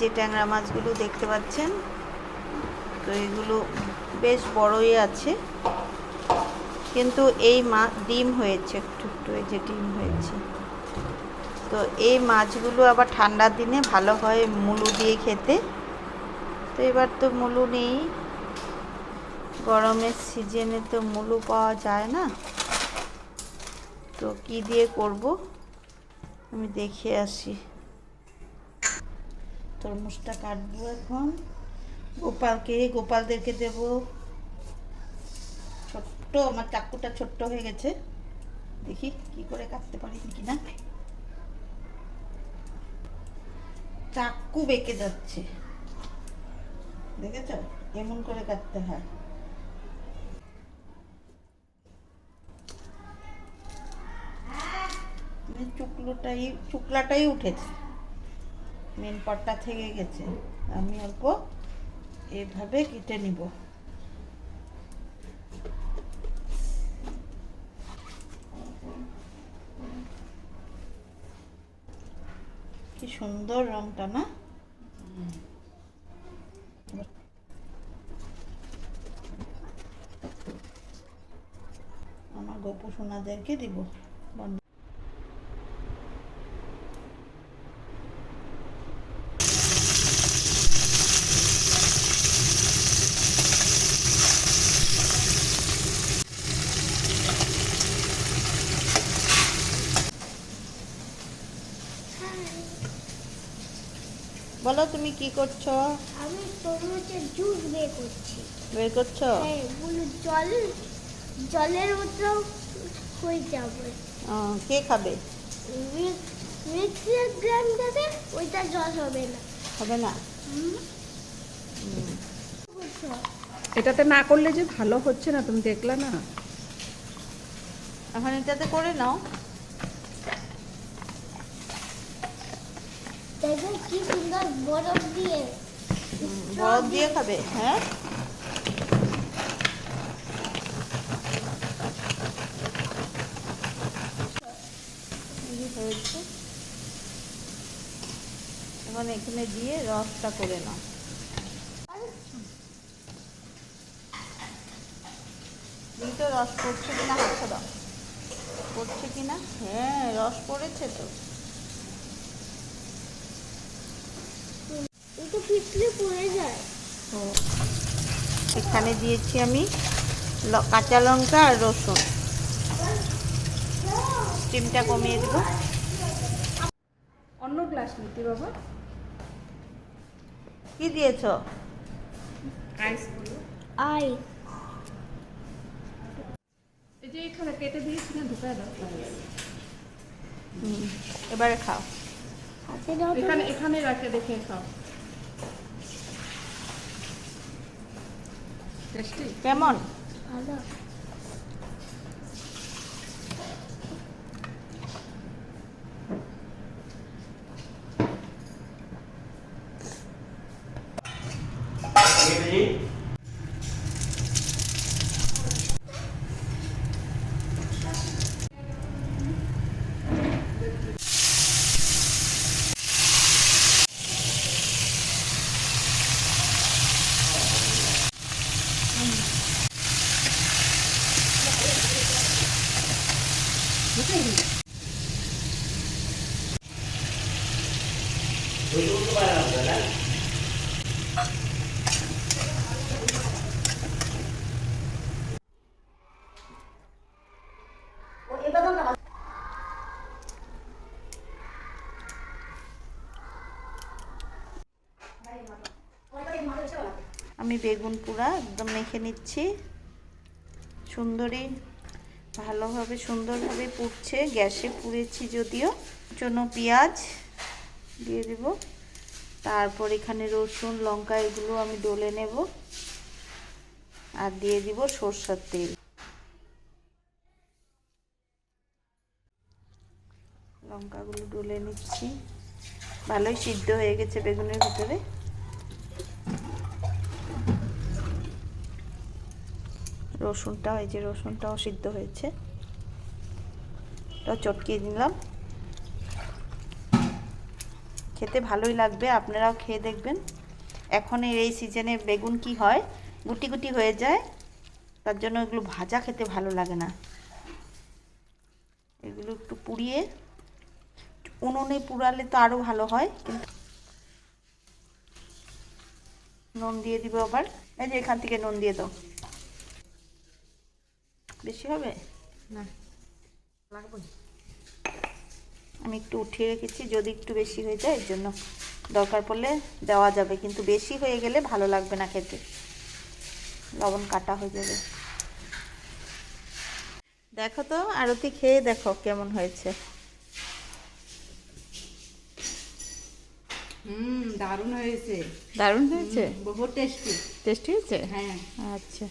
যে ট্যাংরা মাছগুলো দেখতে পাচ্ছেন, তো এগুলো বেশ বড়ই আছে। কিন্তু এই মা, ডিম হয়েছে, একটু একটু যে ডিম হয়েছে। তো এই মাছগুলো আবার ঠান্ডার দিনে ভালো হয় মুলু দিয়ে খেতে। তো এবার তো মুলু নেই। গরমের সিজনে তো মুলু পাওয়া যায় না। তো কি দিয়ে করব? আমি দেখে আসি। তরমুজটা কাটবো এখন। গোপালকে, গোপালদেরকে দেব। ছোট্ট, আমার চাকুটা ছোট্ট হয়ে গেছে। দেখি কি করে কাটতে পারি কি না চাকু বেঁকে যাচ্ছে। দেখেছ? এমন করে কাটতে হয়। মানে চুকলোটাই, চুকলাটাই উঠেছে। মেন পটটা থেকে গেছে। আমি অল্প এভাবে কেটে নিব। কি সুন্দর রংটা না? আমার গপু সোনাদেরকে দিব। বন্ধ। বলো তুমি কি করছ? আমি তরমুজের জুস বের করছি। বের করছ? হ্যাঁ জল জলের মতো হয়ে যাবে। কে খাবে? মিক্সির গ্রাইন্ডারে ওইটা জল হবে না। হবে না? এটাতে না করলে যে ভালো হচ্ছে না তুমি দেখলা না। এখন এটাতে করে নাও। কি সুন্দর বরফ দিয়ে। বরফ দিয়ে খাবে হ্যাঁ? হয়েছে? এখন এখানে দিয়ে রসটা করে নাও। তো রস পড়ছে কিনা? হাতটা দাও পড়ছে কিনা? হ্যাঁ রস পড়েছে তো একটু পিছলে পড়ে যায়। তো এখানে দিয়েছি আমি কাঁচা লঙ্কা আর রসুন। স্টিমটা কমিয়ে দেবো। অন্য গ্লাস নিতে বাবা। কি দিয়েছ? আইস আই। এই যে এখানে কেটে দিয়েছি না ঢুকায় দাও হুম, এবারে খাও। এখানে এখানে রাখে দেখে খাও। কেমন আমি বেগুন পুরা একদম মেখে নিচ্ছি। সুন্দরী। ভালোভাবে, সুন্দরভাবে পুড়ছে, গ্যাসে পুড়েছি যদিও। জন্য পেঁয়াজ দিয়ে দেব। তারপর এখানে রসুন, লঙ্কা, এগুলো আমি ডলে নেব। আর দিয়ে দিব সরষের তেল। লঙ্কাগুলো ডলে নিচ্ছি। ভালোই সিদ্ধ হয়ে গেছে বেগুনের ভিতরে। রসুনটাও এই যে রসুনটাও সিদ্ধ হয়েছে। ওটাও চটকিয়ে দিলাম খেতে ভালোই লাগবে, আপনারাও খেয়ে দেখবেন। এখন এই সিজনে বেগুন কি হয়? গুটি গুটি হয়ে যায়, তার জন্য এগুলো ভাজা খেতে ভালো লাগে না। এগুলো একটু পুড়িয়ে উনুনে পুড়ালে তো আরও ভালো হয়, কিন্তু নুন দিয়ে দিব আবার। এই যে এখান থেকে নুন দিয়ে দাও। বেশি হবে? না লাগবে আমি একটু উঠিয়ে রেখেছি যদি একটু বেশি হয়ে যায় এর জন্য দরকার পড়লে দেওয়া যাবে। কিন্তু বেশি হয়ে গেলে ভালো লাগবে না খেতে। লবণ কাটা হয়ে যাবে। দেখো তো আরতি খেয়ে দেখো কেমন হয়েছে। হুম দারুণ হয়েছে। দারুণ হয়েছে? বহু টেস্টি টেস্টি হয়েছে? হ্যাঁ। আচ্ছা।